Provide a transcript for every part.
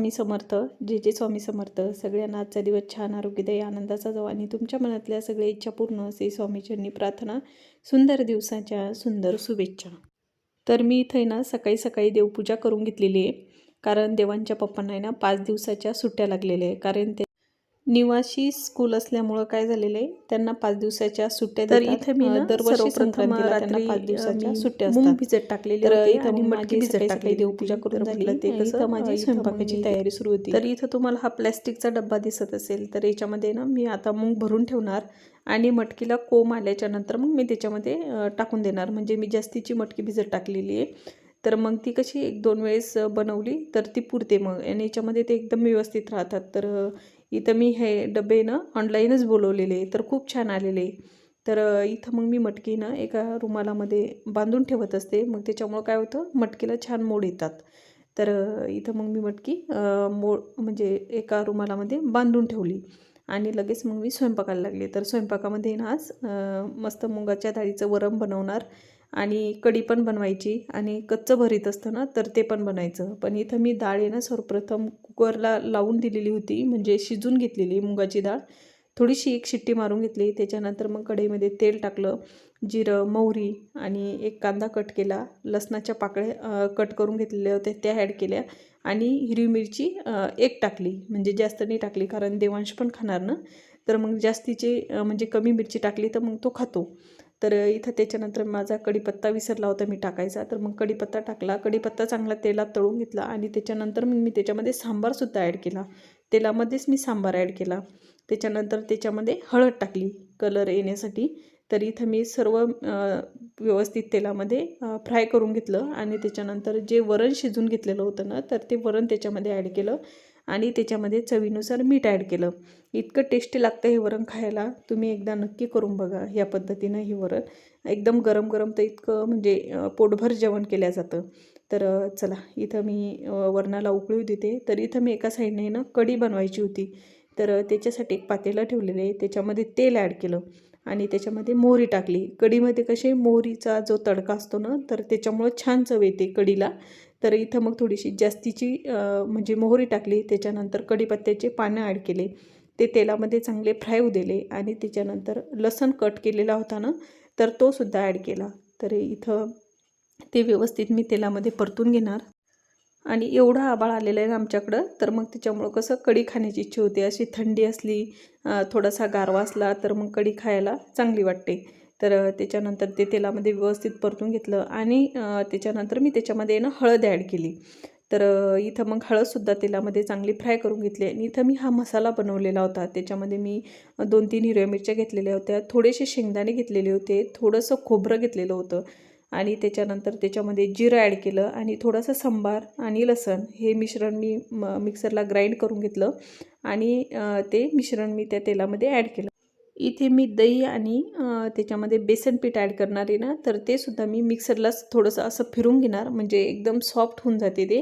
स्वामी समर्थ जे जे स्वामी समर्थ सगळ्यांना आजचा दिवस छान आरोग्यदायी आनंदाचा जावा आणि तुमच्या मनातल्या सगळ्या इच्छा पूर्ण असे स्वामीचरणी प्रार्थना सुंदर दिवसाच्या सुंदर शुभेच्छा. तर मी इथं आहे ना सकाळी सकाळी देवपूजा करून घेतलेली आहे. कारण देवांच्या पप्पांना आहे ना पाच दिवसाच्या सुट्ट्या लागलेल्या आहे कारण ते निवासी स्कूल असल्यामुळं काय झालेलं आहे? त्यांना पाच दिवसाच्या सुट्ट्या तर. इथं मी दरवर्षी संक्रांतीला त्यांना पाच दिवसाच्या सुट्ट्या असतात. भिजत टाकलेली तर आणि माझी भिजत देवपूजा. करून झाली. ते कसं माझी स्वयंपाकाची तयारी सुरू होती. तर इथं तुम्हाला हा प्लॅस्टिकचा डब्बा दिसत असेल तर याच्यामध्ये ना मी आता मूग भरून ठेवणार आणि मटकीला कोंब आल्याच्यानंतर मग मी त्याच्यामध्ये टाकून देणार. म्हणजे मी जास्तीची मटकी भिजत टाकलेली आहे. तर मग ती कशी एक दोन वेळेस बनवली तर ती पुरते मग. आणि याच्यामध्ये ते एकदम व्यवस्थित राहतात. तर इथं मी हे डबे ना ऑनलाईनच बोलवलेले तर खूप छान आलेले तर इथं मग मी मटकी ना एका रुमालामध्ये बांधून ठेवत असते. मग त्याच्यामुळं काय होतं मटकीला छान मोड येतात. तर इथं मग मी मटकी मोड म्हणजे एका रुमालामध्ये बांधून ठेवली. आणि लगेच मग मी स्वयंपाकाला लागले. तर स्वयंपाकामध्ये ना आज मस्त मुगाच्या डाळीचं वरम बनवणार आणि कढी पण बनवायची आणि कच्चं भरीत असतं ना तर ते पण बनायचं. पण इथं मी डाळ आहे ना सर्वप्रथम कुकरला लावून दिलेली होती म्हणजे शिजून घेतलेली मुगाची डाळ. थोडीशी एक शिट्टी मारून घेतली त्याच्यानंतर मग कढईमध्ये तेल टाकलं जिरं मोहरी आणि एक कांदा कट केला. लसणाच्या पाकळ्या कट करून घेतलेल्या होत्या त्या ॲड केल्या. आणि हिरवी मिरची एक टाकली म्हणजे जास्त नाही टाकली कारण देवांश पण खाणार ना. तर मग जास्तीचे म्हणजे कमी मिरची टाकली तर मग तो खातो. तर इथं त्याच्यानंतर माझा कढीपत्ता विसरला होता मी टाकायचा. तर मग कढीपत्ता टाकला. कढीपत्ता चांगला तेलात तळून घेतला आणि त्याच्यानंतर मग मी त्याच्यामध्ये सांबारसुद्धा ॲड केला. तेलामध्येच मी सांबार ॲड केला. त्याच्यानंतर त्याच्यामध्ये हळद टाकली कलर येण्यासाठी. तर इथं मी सर्व व्यवस्थित तेलामध्ये फ्राय करून घेतलं आणि त्याच्यानंतर जे वरण शिजून घेतलेलं होतं ना तर ते वरण त्याच्यामध्ये ॲड केलं. आणि त्याच्यामध्ये चवीनुसार मीठ ॲड केलं. इतकं टेस्टी लागतं हे वरण खायला. तुम्ही एकदा नक्की करून बघा या पद्धतीनं हे वरण. एकदम गरम गरम तर इतकं म्हणजे पोटभर जेवण केलं जातं. तर चला इथं मी वरणाला उकळी देते. तर इथं मी एका साईडने ना कढी बनवायची होती. तर त्याच्यासाठी एक पातेलं ठेवलेलं आहे. त्याच्यामध्ये तेल ॲड केलं. आणि त्याच्यामध्ये मोहरी टाकली. कढीमध्ये कसे मोहरीचा जो तडका असतो ना तर त्याच्यामुळं छान चव येते कढीला. तर इथं मग थोडीशी जास्तीची म्हणजे मोहरी टाकली त्याच्यानंतर कढीपत्त्याचे पानं ॲड केले ते तेलामध्ये चांगले फ्राय होऊ दिले आणि त्याच्यानंतर लसण कट केलेला होता ना तर तो सुद्धा ॲड केला. तर इथं ते व्यवस्थित मी तेलामध्ये परतून घेणार. आणि एवढा आबाळ आलेला आहे ना आमच्याकडं तर मग त्याच्यामुळं कसं कढी खाण्याची इच्छा होते. अशी थंडी असली थोडासा गारवा असला तर मग कढी खायला चांगली वाटते. तर त्याच्यानंतर ते तेलामध्ये व्यवस्थित परतून घेतलं आणि त्याच्यानंतर मी त्याच्यामध्ये ना हळद ॲड केली. तर इथं मग हळदसुद्धा तेलामध्ये चांगली फ्राय करून घेतली आणि इथं मी हा मसाला बनवलेला होता. त्याच्यामध्ये मी दोन तीन हिरव्या मिरच्या घेतलेल्या होत्या थोडेसे शेंगदाणे घेतलेले होते थोडंसं खोबरं घेतलेलं होतं आणि त्याच्यानंतर त्याच्यामध्ये जिरं ॲड केलं आणि थोडंसं सांबार आणि लसण हे मिश्रण मी म मिक्सरला ग्राइंड करून घेतलं आणि ते मिश्रण मी त्या तेलामध्ये ॲड केलं. इथे मी दही आणि त्याच्यामध्ये बेसन पीठ ॲड करणार आहे ना तर ते सुद्धा मी मिक्सरलाच थोडंसं असं फिरून घेणार म्हणजे एकदम सॉफ्ट होऊन जाते ते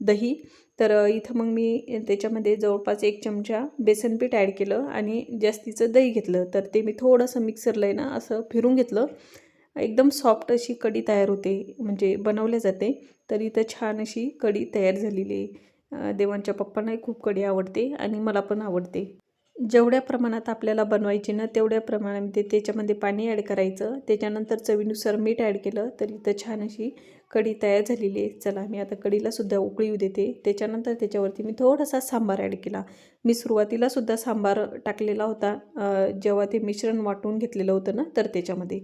दही. तर इथं मग मी त्याच्यामध्ये जवळपास एक चमचा बेसन पीठ ॲड केलं आणि जास्तीचं दही घेतलं तर ते मी थोडंसं मिक्सरला आहे ना असं फिरून घेतलं. एकदम सॉफ्ट अशी कढी तयार होते म्हणजे बनवल्या जाते. तर इथं छान अशी कढी तयार झालेली आहे. देवांच्या पप्पांनाही खूप कढी आवडते आणि मला पण आवडते. जेवढ्या प्रमाणात आपल्याला बनवायची ना तेवढ्या प्रमाणामध्ये त्याच्यामध्ये पाणी ॲड करायचं. त्याच्यानंतर चवीनुसार मीठ ॲड केलं तर इथं छान अशी कढी तयार झालेली आहे. चला मी आता कढीलासुद्धा उकळी येऊ देते. त्याच्यानंतर त्याच्यावरती मी थोडासा सांबार ॲड केला. मी सुरुवातीलासुद्धा सांबार टाकलेला होता. जेव्हा ते मिश्रण वाटून घेतलेलं होतं ना तर त्याच्यामध्ये.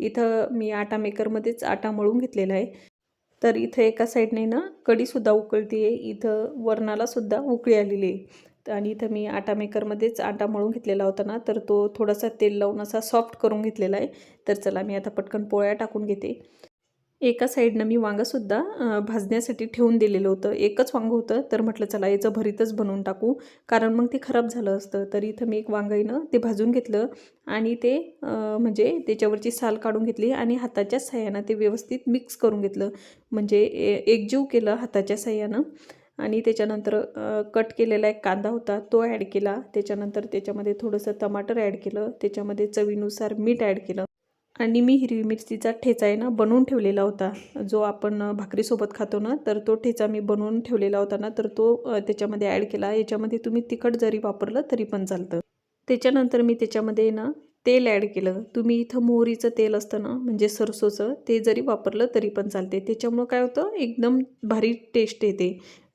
इथं मी आटा मेकरमध्येच आटा मळून घेतलेला आहे. तर इथं एका साईडने ना कढीसुद्धा उकळते आहे इथं वरणालासुद्धा उकळी आलेली आहे. आणि इथं मी आटा मेकरमध्येच आटा मळून घेतलेला होता ना तर तो थोडासा तेल लावून असा सॉफ्ट करून घेतलेला आहे. तर चला मी आता पटकन पोळ्या टाकून घेते. एका साईडनं मी वांगंसुद्धा भाजण्यासाठी ठेवून दिलेलं होतं. एकच वांगं होतं तर म्हटलं चला याचं भरीतच बनवून टाकू. कारण मग ते खराब झालं असतं. तर इथं मी एक वांगाईनं ते भाजून घेतलं आणि ते म्हणजे त्याच्यावरची साल काढून घेतली आणि हाताच्या साह्यानं ते व्यवस्थित मिक्स करून घेतलं. म्हणजे ए- एकजीव केलं हाताच्या साह्यानं. आणि त्याच्यानंतर कट केलेला एक कांदा होता तो ॲड केला. त्याच्यानंतर त्याच्यामध्ये थोडंसं टमाटर ॲड केलं. त्याच्यामध्ये चवीनुसार मीठ ॲड केलं. आणि मी हिरवी मिरचीचा ठेचा आहे ना बनवून ठेवलेला होता. जो आपण भाकरीसोबत खातो ना तर तो ठेचा मी बनवून ठेवलेला होता ना तर तो त्याच्यामध्ये ॲड केला. याच्यामध्ये तुम्ही तिखट जरी वापरलं तरी पण चालतं. त्याच्यानंतर मी त्याच्यामध्ये ना तेल ॲड केलं. तुम्ही इथं मोहरीचं तेल असतं ना म्हणजे सरसोचं ते जरी वापरलं तरी पण चालते. त्याच्यामुळं काय होतं एकदम भारी टेस्ट येते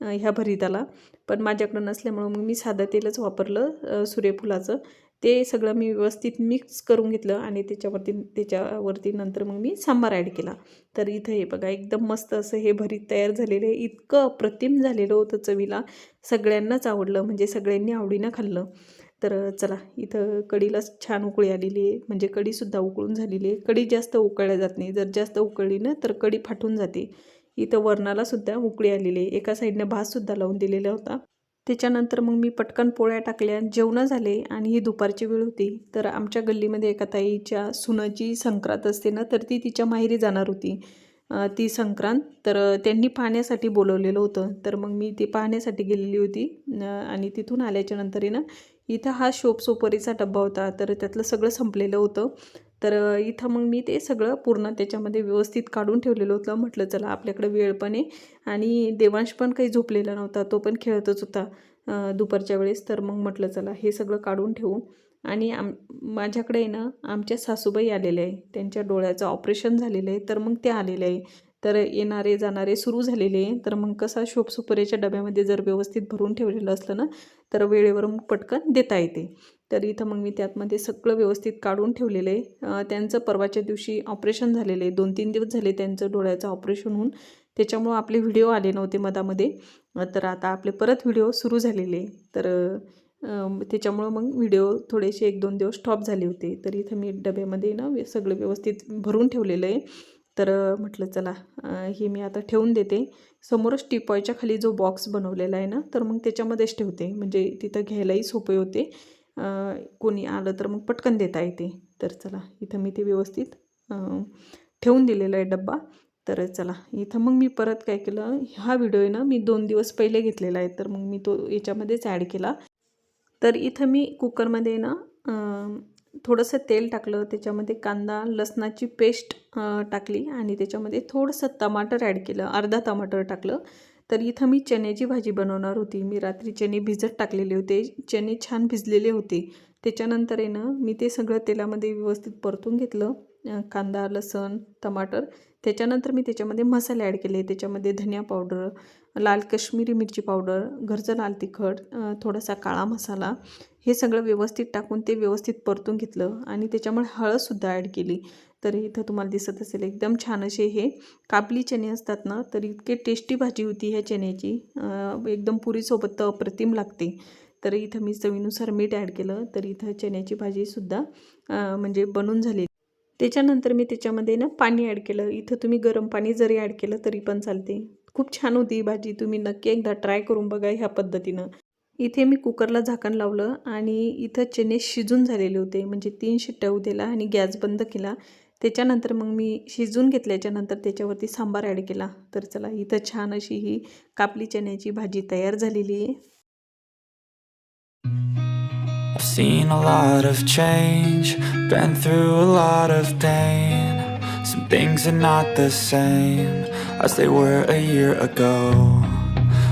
ह्या भरीताला. पण माझ्याकडं नसल्यामुळं मग मी साधं तेलच वापरलं सूर्यफुलाचं. ते सगळं मी व्यवस्थित मिक्स करून घेतलं आणि त्याच्यावरती त्याच्यावरती नंतर मग मी सांबार ॲड केला. तर इथं हे बघा एकदम मस्त असं हे भरीत तयार झालेलं आहे. इतकं अप्रतिम झालेलं होतं चवीला. सगळ्यांनाच आवडलं म्हणजे सगळ्यांनी आवडीनं खाल्लं. तर चला इथं कडीलाच छान उकळी आलेली आहे. म्हणजे कढीसुद्धा उकळून झालेली आहे. कढी जास्त उकळल्या जात नाही. जर जास्त उकळली ना तर कढी फाटून जाते. इथं वरणालासुद्धा उकळी आलेली आहे. एका साईडनं भातसुद्धा लावून दिलेला होता. त्याच्यानंतर मग मी पटकन पोळ्या टाकल्या. जेवणं झाले आणि ही दुपारची वेळ होती. तर आमच्या गल्लीमध्ये एका ताईच्या सुनाची संक्रांत असते ना तर ती तिच्या माहेरी जाणार होती. ती संक्रांत. तर त्यांनी पाहण्यासाठी बोलवलेलं होतं. तर मग मी ती पाहण्यासाठी गेलेली होती. आणि तिथून आल्याच्यानंतर आहे ना इथं हा शोप सोपरीचा डब्बा होता तर त्यातलं सगळं संपलेलं होतं. तर इथं मग मी ते सगळं पूर्ण त्याच्यामध्ये व्यवस्थित काढून ठेवलेलं होतं. म्हटलं चला आपल्याकडे वेळ पण आहे. आणि देवांश पण काही झोपलेला नव्हता तो पण खेळतच होता दुपारच्या वेळेस. तर मग म्हटलं चला हे सगळं काढून ठेवू. आणि आम माझ्याकडे आहे ना आमच्या सासूबाई आलेल्या आहे. त्यांच्या डोळ्याचं ऑपरेशन झालेलं आहे. तर मग ते आलेले आहे. तर येणारे जाणारे सुरू झालेले आहे. तर मग कसा शोपसुपरेच्या डब्यामध्ये जर व्यवस्थित भरून ठेवलेलं असलं ना तर वेळेवर मग पटकन देता येते. तर इथं मग मी त्यातमध्ये सगळं व्यवस्थित काढून ठेवलेलं आहे. त्यांचं परवाच्या दिवशी ऑपरेशन झालेलं आहे. दोन तीन दिवस झाले त्यांचं डोळ्याचं ऑपरेशन होऊन. त्याच्यामुळं आपले व्हिडिओ आले नव्हते मधामध्ये. तर आता आपले परत व्हिडिओ सुरू झालेले तर त्याच्यामुळं मग व्हिडिओ थोडेसे एक दोन दिवस स्टॉप झाले होते. तर इथं मी डब्यामध्ये ना सगळं व्यवस्थित भरून ठेवलेलं आहे. तर म्हटलं चला ही हे मी आता ठेवून देते. समोरच टिपॉयच्या खाली जो बॉक्स बनवलेला आहे ना तर मग त्याच्यामध्येच ठेवते. म्हणजे तिथं घ्यायलाही सोपे होते. कोणी आलं तर मग पटकन देता येते. तर चला इथं मी ते व्यवस्थित ठेवून दिलेला आहे डब्बा. तर चला इथं मग मी परत काय केलं हा व्हिडिओ आहे ना मी दोन दिवस पहिले घेतलेला आहे. तर मग मी तो याच्यामध्येच ॲड केला. तर इथं मी कुकरमध्ये ना थोडंसं तेल टाकलं त्याच्यामध्ये कांदा लसणाची पेस्ट टाकली आणि त्याच्यामध्ये थोडंसं टमाटर ॲड केलं अर्धा टमाटर टाकलं. तर इथं मी चण्याची भाजी बनवणार होती. मी रात्री चणे भिजत टाकलेले होते. चणे छान भिजलेले होते. त्याच्यानंतर आहे ना मी ते सगळं तेलामध्ये व्यवस्थित परतून घेतलं कांदा लसण टमाटर. त्याच्यानंतर मी त्याच्यामध्ये मसाले ॲड केले. त्याच्यामध्ये धनिया पावडर लाल कश्मीरी मिरची पावडर घरचं लाल तिखट थोडासा काळा मसाला हे सगळं व्यवस्थित टाकून ते व्यवस्थित परतून घेतलं आणि त्याच्यामुळे हळदसुद्धा ॲड केली. तर इथं तुम्हाला दिसत असेल एकदम छान असे हे काबली चणे असतात ना तर इतके टेस्टी भाजी होती ह्या चण्याची. एकदम पुरीसोबत अप्रतिम लागते. तर इथं मी चवीनुसार मीठ ॲड केलं तर इथं चण्याची भाजीसुद्धा म्हणजे बनून झाली. त्याच्यानंतर मी त्याच्यामध्ये ना पाणी ॲड केलं. इथं तुम्ही गरम पाणी जरी ॲड केलं तरी पण चालते. खूप छान होती ही भाजी. तुम्ही नक्की एकदा ट्राय करून बघा ह्या पद्धतीनं. इथे मी कुकरला झाकण लावलं आणि इथं चणे शिजून झालेले होते म्हणजे तीन शिट्ट्या होऊ दिला आणि गॅस बंद केला त्याच्यानंतर मग मी शिजून घेतल्याच्यानंतर त्याच्यावरती सांबार ॲड केला तर चला इथं छान अशी ही कापली चण्याची भाजी तयार झालेली आहे I've seen a lot of change, been through a lot of pain. Some things are not the same as they were a year ago.